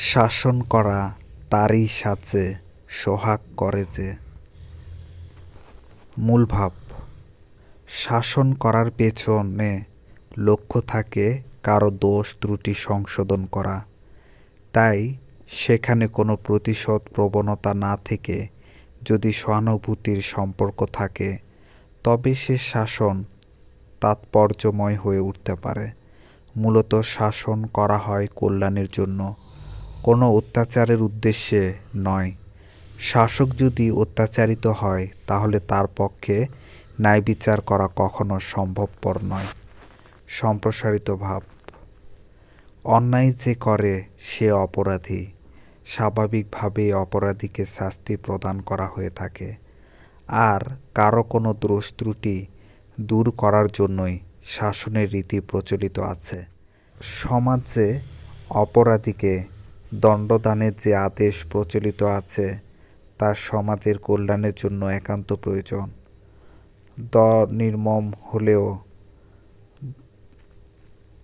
শাসন করা তারই সাথে সোহাগ করে যে। মূল ভাব, শাসন করার পেছনে লক্ষ্য থাকে কারও দোষ ত্রুটি সংশোধন করা। তাই সেখানে কোনো প্রতিশোধ প্রবণতা না থেকে যদি সহানুভূতির সম্পর্ক থাকে, তবে সে শাসন তাৎপর্যময় হয়ে উঠতে পারে। মূলত শাসন করা হয় কল্যাণের জন্য। কোনো অত্যাচারের উদ্দেশ্যে নয়। শাসক যদি অত্যাচারিত হয়, তাহলে তার পক্ষে ন্যায় বিচার করা কখনো সম্ভবপর নয়। সম্প্রসারিত ভাব। অন্যায় যে করে, সে অপরাধী। স্বাভাবিকভাবেই অপরাধীকে শাস্তি প্রদান করা হয়ে থাকে। আর কারও কোনো দোষ ত্রুটি দূর করার জন্যই শাসনের রীতি প্রচলিত আছে। সমাজে অপরাধীকে দণ্ডদানের যে আদেশ প্রচলিত আছে, তা সমাজের কল্যাণের জন্য একান্ত প্রয়োজন। দ নির্মম হলেও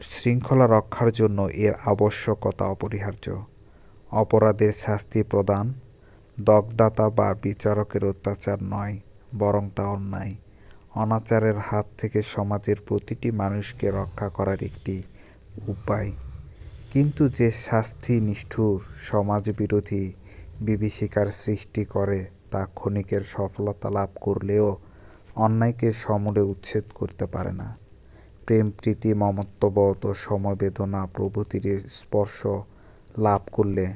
শৃঙ্খলা রক্ষার জন্য এর আবশ্যকতা অপরিহার্য। অপরাধের শাস্তি প্রদান, দগদাতা বা বিচারকের অত্যাচার নয়, বরং তা অন্যায়। অনাচারের হাত থেকে সমাজের প্রতিটি মানুষকে রক্ষা করার একটি উপায়। কিন্তু যে শাস্তি নিষ্ঠুর সমাজবিরোধী বিভীষিকার সৃষ্টি করে, তা ক্ষণিকের সফলতা লাভ করলেও অন্যায়কে সমূলে উচ্ছেদ করতে পারে না। প্রেম, প্রীতি, মমত্ববোধ ও সমবেদনা প্রভৃতির স্পর্শ লাভ করলে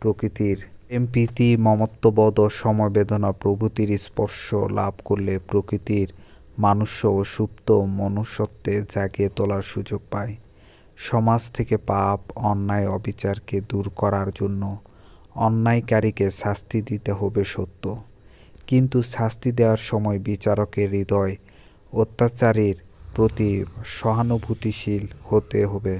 প্রকৃতির প্রেম, প্রীতি, মমত্ববোধ ও সমবেদনা প্রভৃতির স্পর্শ লাভ করলে প্রকৃতির মানুষ্য ও সুপ্ত মনুষ্যত্বে জাগিয়ে তোলার সুযোগ পায়। সমাজ থেকে পাপ, অন্যায়, অবিচারকে দূর করার জন্য অন্যায়কারীকে শাস্তি দিতে হবে সত্য। কিন্তু শাস্তি দেওয়ার সময় বিচারকের হৃদয় অত্যাচারীর প্রতি সহানুভূতিশীল হতে হবে।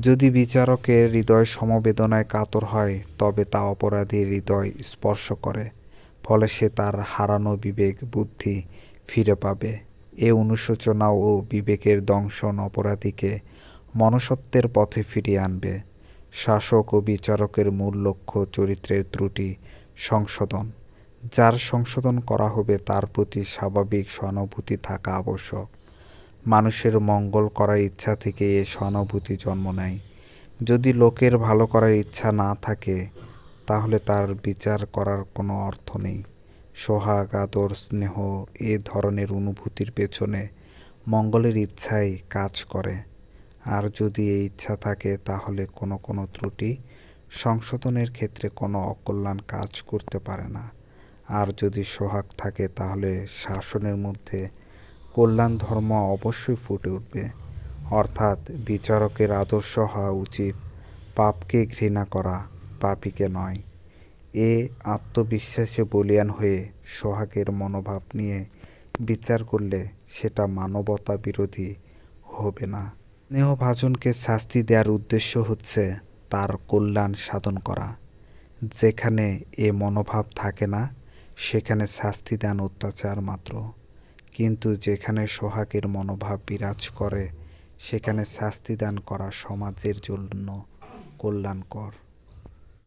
যদি বিচারকের হৃদয় সমবেদনায় কাতর হয়, তবে তা অপরাধীর হৃদয় স্পর্শ করে, ফলে সে তার হারানো বিবেক, বুদ্ধি ফিরে পাবে। এ অনুশোচনা ও বিবেকের দংশন অপরাধীকে মনুষ্যত্বের পথে ফিরিয়ে আনবে। শাসক ও বিচারকের মূল লক্ষ্য চরিত্রের ত্রুটি সংশোধন। যার সংশোধন করা হবে তার প্রতি স্বাভাবিক সহানুভূতি থাকা আবশ্যক। মানুষের মঙ্গল করার ইচ্ছা থেকে এ সহানুভূতি জন্ম নেয়। যদি লোকের ভালো করার ইচ্ছা না থাকে, তাহলে তার বিচার করার কোনো অর্থ নেই। সোহাগ, আদর, স্নেহ এ ধরনের অনুভূতির পেছনে মঙ্গলের ইচ্ছাই কাজ করে। আর যদি এই ইচ্ছা থাকে, তাহলে কোনো কোনো ত্রুটি সংশোধনের ক্ষেত্রে কোনো অকল্যাণ কাজ করতে পারে না। আর যদি সোহাগ থাকে, তাহলে শাসনের মধ্যে কল্যাণ ধর্ম অবশ্যই ফুটে উঠবে। অর্থাৎ বিচারকের আদর্শ হওয়া উচিত, পাপকে ঘৃণা করা, পাপিকে নয়। এ আত্মবিশ্বাসে বলিয়ান হয়ে সোহাগের মনোভাব নিয়ে বিচার করলে সেটা মানবতা বিরোধী হবে না। স্নেহভাজনকে শাস্তি দেওয়ার উদ্দেশ্য হচ্ছে তার কল্যাণ সাধন করা। যেখানে এ মনোভাব থাকে না, সেখানে শাস্তি দেন অত্যাচার মাত্র। কিন্তু যেখানে সোহাগের মনোভাব বিরাজ করে, সেখানে শাস্তি দান করা সমাজের জন্য কল্যাণকর।